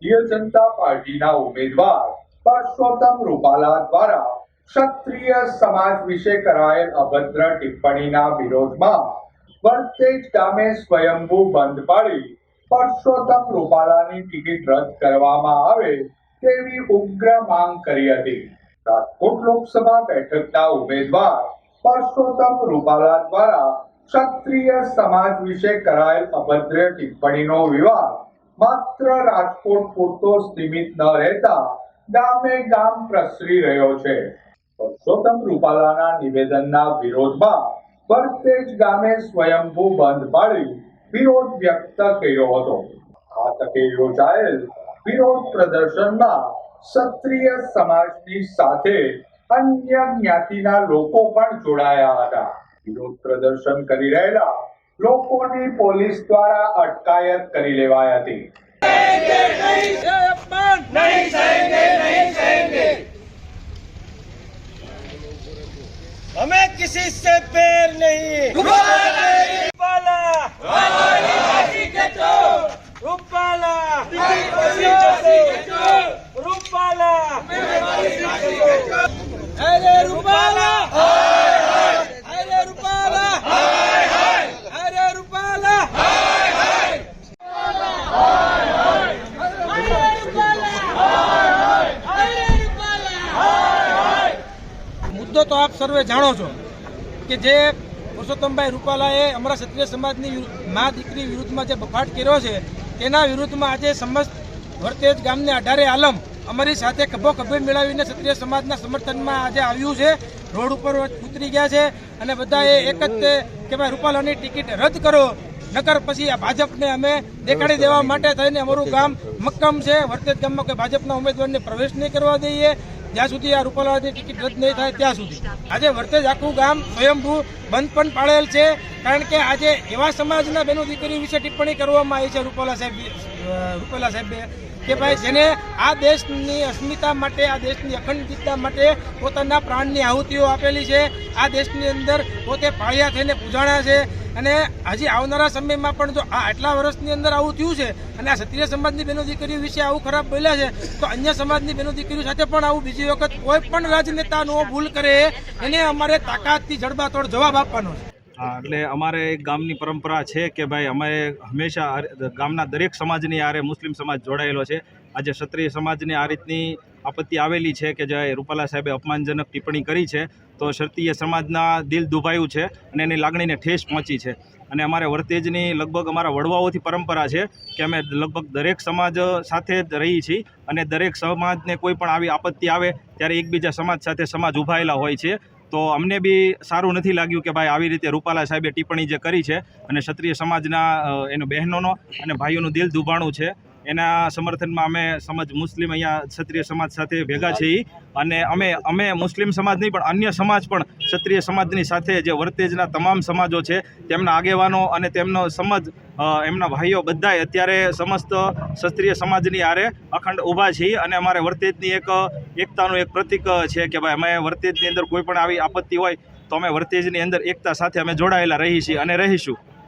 ભારતીય જનતા પાર્ટીના ઉમેદવાર પરસોત્તમ રૂપાલા દ્વારા ક્ષત્રિય સમાજ વિશે કરાયેલ અભદ્ર ટિપ્પણીના વિરોધમાં વર્તેજ ગામે સ્વયંભૂ બંધ પાડી પરસોત્તમ રૂપાલાની ટિકિટ રદ કરવામાં આવે તેવી ઉગ્ર માંગ કરી હતી. રાજકોટ લોકસભા બેઠકના ઉમેદવાર પરસોત્તમ રૂપાલા દ્વારા ક્ષત્રિય સમાજ વિશે કરાયેલ અભદ્ર ટિપ્પણીનો વિવાદ માત્ર રાજકોટ પૂરતો સીમિત ન રહેતા ગામે ગામ પ્રસરી રહ્યો છે. પરસોત્તમ રૂપાલાના નિવેદનના વિરોધમાં વરતેજ ગામે સ્વયંભૂ બંધ પાડી વિરોધ વ્યક્ત કર્યો હતો. આ તકે યોજાયેલ વિરોધ પ્રદર્શનમાં ક્ષત્રિય સમાજની સાથે અન્ય જ્ઞાતિના લોકો પણ જોડાયા હતા. વિરોધ પ્રદર્શન કરી રહેલા લોકોની પોલીસ દ્વારા અટકાયત કરી લેવાઈ હતી ये अपमान नहीं सहेंगे नहीं सहेंगे हमें किसी से पैर नहीं આપ સર્વે જાણો છો કે જે પુરુષોત્તમભાઈ રૂપાલાએ અમારા ક્ષત્રિય સમાજની મા દીકરી વિરુદ્ધમાં જે બફાટ કર્યો છે, તેના વિરુદ્ધમાં આજે સમસ્ત વર્તેજ ગામને અઢારે આલમ અમારી સાથે ખભો ખભે મેળવીને ક્ષત્રિય સમાજના સમર્થનમાં આજે આવ્યું છે. રોડ ઉપર ઉતરી ગયા છે અને બધાએ એક જ તે કે ભાઈ રૂપાલાની ટિકિટ રદ કરો, નકર પછી આ ભાજપને અમે દેખાડી દેવા માટે થઈને અમારું ગામ મક્કમ છે. વર્તેજ ગામમાં કોઈ ભાજપના ઉમેદવારને પ્રવેશ નહીં કરવા દઈએ. જ્યાં સુધી આ રૂપાલાની ટિકિટ રદ નહીં થાય ત્યાં સુધી. આજે વર્તેજ આખું ગામ સ્વયંભૂ બંધ પણ પાડેલ છે, કારણ કે આજે એવા સમાજના બેનો દીકરીઓ વિશે ટિપ્પણી કરવામાં આવી છે, રૂપાલા સાહેબ રૂપાલા સાહેબે. કે ભાઈ જેને આ દેશની અસ્મિતા માટે, આ દેશની અખંડિતતા માટે પોતાના પ્રાણની આહુતિઓ આપેલી છે, આ દેશની અંદર પોતે પાળિયા થઈને પૂજાણા છે. અને હજી આવનારા સમયમાં પણ જો આ આટલા વર્ષની અંદર આવું થયું છે અને આ ક્ષત્રિય સમાજની બહેનો દીકરીઓ વિશે આવું ખરાબ બોલ્યા છે, તો અન્ય સમાજની બહેનો દીકરીઓ સાથે પણ આવું બીજી વખત કોઈ પણ રાજનેતા નો ભૂલ કરે, એને અમારે તાકાતથી જડબાતોડ જવાબ આપવાનો છે. એટલે અમારે એક ગામની પરંપરા છે કે ભાઈ અમે હંમેશા ગામના દરેક સમાજની આરે મુસ્લિમ સમાજ જોડાયેલો છે. આજે ક્ષત્રિય સમાજની આ રીતની આપત્તિ આવેલી છે કે જે રૂપાલા સાહેબે અપમાનજનક ટિપ્પણી કરી છે, તો ક્ષત્રિય સમાજના દિલ દુભાયું છે અને એની લાગણીને ઠેસ પહોંચી છે. અને અમારે વર્તેજની લગભગ અમારા વડવાઓથી પરંપરા છે કે અમે લગભગ દરેક સમાજ સાથે જ રહી છીએ અને દરેક સમાજને કોઈ પણ આવી આપત્તિ આવે ત્યારે એકબીજા સમાજ સાથે સમાજ ઉભાયેલા હોય છે. તો અમને બી સારું નથી લાગ્યું કે ભાઈ આવી રીતે રૂપાલા સાહેબે ટિપ્પણી જે કરી છે અને ક્ષત્રિય સમાજના એનો બહેનોનો અને ભાઈઓનું દિલ દુભાણું છે. એના સમર્થનમાં અમે સમજ મુસ્લિમ અહીંયા ક્ષત્રિય સમાજ સાથે ભેગા છીએ. અને અમે અમે મુસ્લિમ સમાજ નહીં, પણ અન્ય સમાજ પણ ક્ષત્રિય સમાજની સાથે જે વર્તેજના તમામ સમાજો છે, તેમના આગેવાનો અને તેમનો સમજ એમના ભાઈઓ બધાય અત્યારે સમસ્ત ક્ષત્રિય સમાજની આરે અખંડ ઊભા છીએ. અને અમારે વર્તેજની એક, એકતાનું એક પ્રતિક છે કે ભાઈ અમે વર્તેજની અંદર કોઈ પણ આવી આપત્તિ હોય, તો અમે વર્તેજની અંદર એકતા સાથે અમે જોડાયેલા રહી છીએ અને રહીશું.